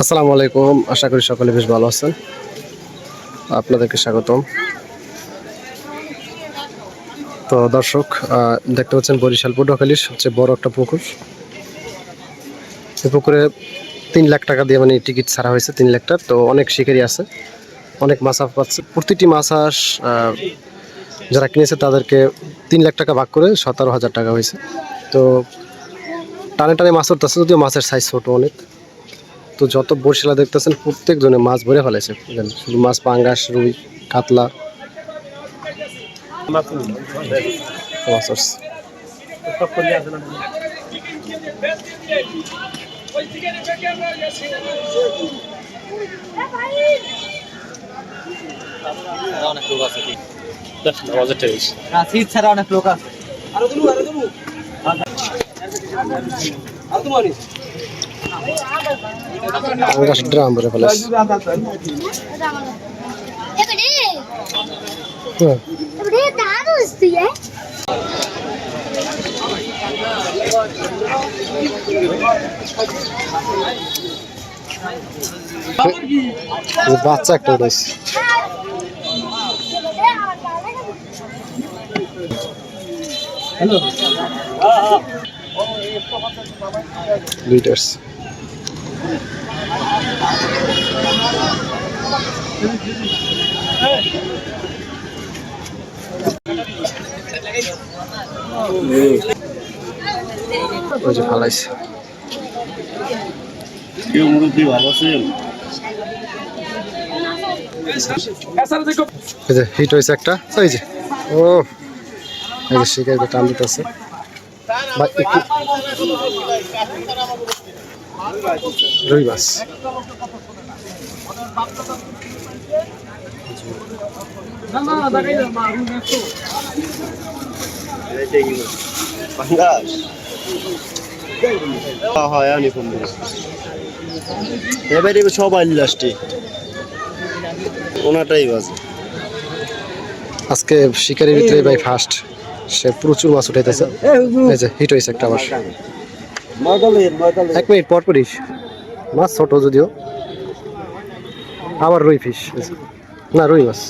আসসালামু আলাইকুম। আশা করি সকলে বেশ ভালো আছেন। আপনাদেরকে স্বাগতম। তো দর্শক দেখতে পাচ্ছেন বরিশাল পটুয়াখালীর সবচেয়ে বড় একটা পুকুর। এই পুকুরে তিন লাখ টাকা দিয়ে মানে টিকিট ছাড়া হয়েছে, তিন লাখ টাকা তো অনেক শিকারি আছে, অনেক মাছ পাচ্ছে। প্রতিটি মাছ আস যারা কিনেছে তাদেরকে তিন লাখ টাকা ভাগ করে সতেরো হাজার টাকা হয়েছে। তো টানে টানে মাছ ধরতেছে, যদিও মাছের সাইজ ছোট অনেক। তো যত বড়শিলা দেখতেছেন, প্রত্যেকজনে মাছ ভরে ফেলেছে শুধু মাছ, পাঙ্গাস, রুই, কাতলা। মাছ আছে। শীত ছাড়া অনেক লোক আছে। ফেলেছে এবারে হ্যাঁ এবারে দারু আসছে এই যে বাচ্চা একটা উঠেছে লিটার্স ওই যে ফালাইছে। এই যে হিট হয়েছে একটা। ওই যে ও। এই যে শিকারিটা টান দিতেছে। বা একটু রুই মাছ। হয় এবারে সবাই লাস্টে। ওনাটাই বাজে। আজকে শিকারির ভিতরে ভাই ফার্স্ট সে প্রচুর মাছ উঠাইতেছে। এই যে হিট হয়েছে একটা ময়দালের এক মিনিট পর পরই। মাছ ছোট যদিও। আবার রুই ফিশ না রুই মাছ।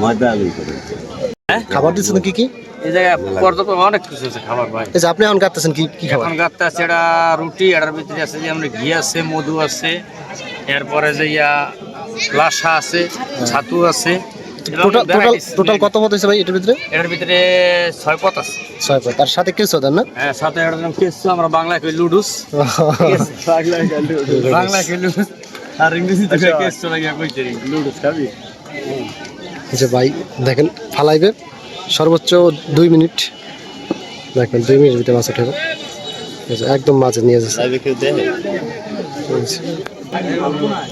ময়দালের খাবার দিচ্ছেন কি কি? এই জায়গায় পর্যটন অনেক কিছু আছে খাবার ভাই। এই যে আপনি এখন কাটতেছেন কি কি খাবার? এখন গাত্তা আছে এটা রুটি এটার ভিতরে আছে যে আমরা ঘি আছে মধু আছে এরপরে যে ইয়া লাসা আছে ছাতু আছে। টোটাল টোটাল টোটাল কত মত হয়েছে ভাই এটার ভিতরে? এটার ভিতরে ছয় পথ আছে। ছয় পয় তার সাথে কিছু দেন না? হ্যাঁ সাথে একটা নাম কেসু আমরা বাংলায় কই লুডুস। বাংলায় কই লুডুস। আর ইংরেজিতে কই কেসু লাগিয়া কইতে লুডুস খাবি। যে ভাই দেখেন ফালাইবে। সর্বোচ্চ দুই মিনিট। দেখেন দুই মিনিট ভিতরে মাছ উঠেবে একদম মাঝে নিয়ে যাচ্ছে।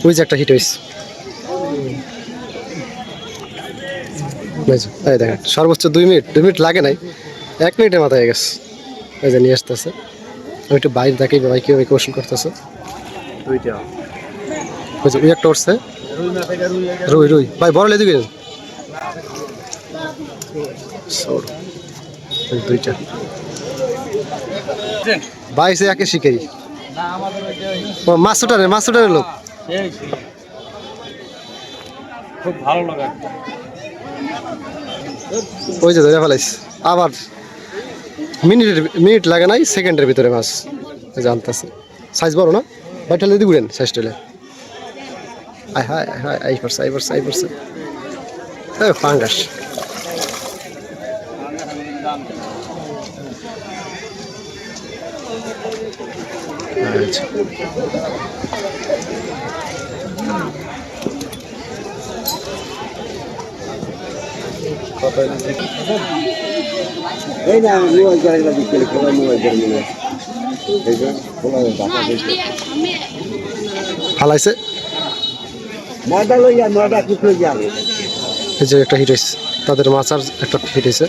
ওই যে। একটা হিট হয়েছে। এই দেখেন সর্বোচ্চ দুই মিনিট। দুই মিনিট লাগে নাই। এক মিনিটের মাথায় গেছে। এই যে নিয়ে আসতেছে। আমি একটু বাইরে দেখি ভাই কেউ কোশ্চেন করতেছে। ওই যে ওই একটা উঠছে। রুই রুই। ভাই বড় লেদি গেলেন দুইটা ভাই সে একে শিকারি ও মাছ উঠানে মাছ উঠানে লোক খুব ভালো লাগা ওই যে ধরে ফেলাইস আবার মিনিটের মিনিট লাগে নাই সেকেন্ডের ভিতরে মাছ যে সাইজ বড় না বাইটা লেদি ঘুরেন সাইজ টেলে আয় হায় হায় আই পড়ছে আই পড়ছে আই পড়ছে এ আচ্ছা এই না মোবাইল করে বিকেলে খোলা মোবাইল করে মনে ফালাইছে? ময়দা লইয়া ময়দা কিছু লইয়া এই যে একটা হিট হয়েছে তাদের মাছার একটা হিট হয়েছে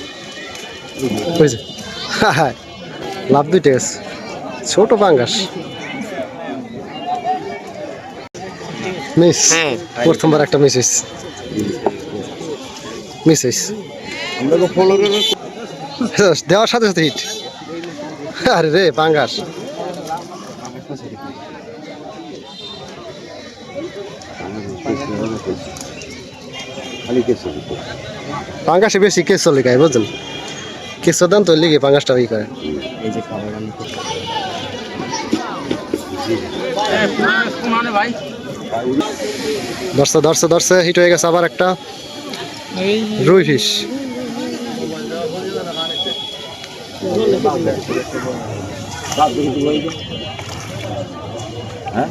ওই যে হ্যাঁ লাভ দুইটা গেছে ছোট পাঙ্গাস। মিস হ্যাঁ। প্রথমবার একটা মিস হয়েছে মিস দেওয়ার সাথে সাথে হিট আরে রে পাঙ্গাস। পাঙ্গাসে বেশি কেস চলে গায়ে বুঝছেন? কেস দান তো লিগে পাঙ্গাসটা ই করে। মানে ভাই ধরছে ধরছে ধরছে হিট হয়ে গেছে আবার একটা। রুই ফিশ হ্যাঁ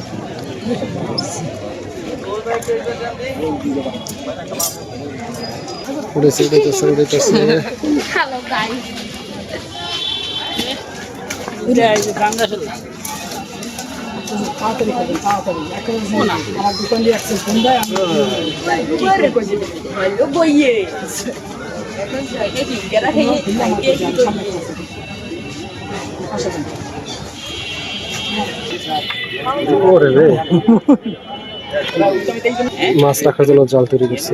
উড়েছে উড়েছে। উড়েছে হ্যালো গাইস ওরে রে। মাছ রাখার জন্য জল তৈরি করছে।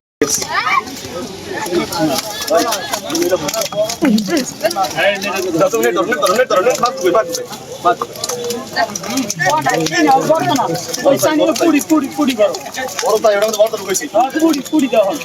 পুরি পুরি পুরি করো পুরি পুরি দেওয়া হবে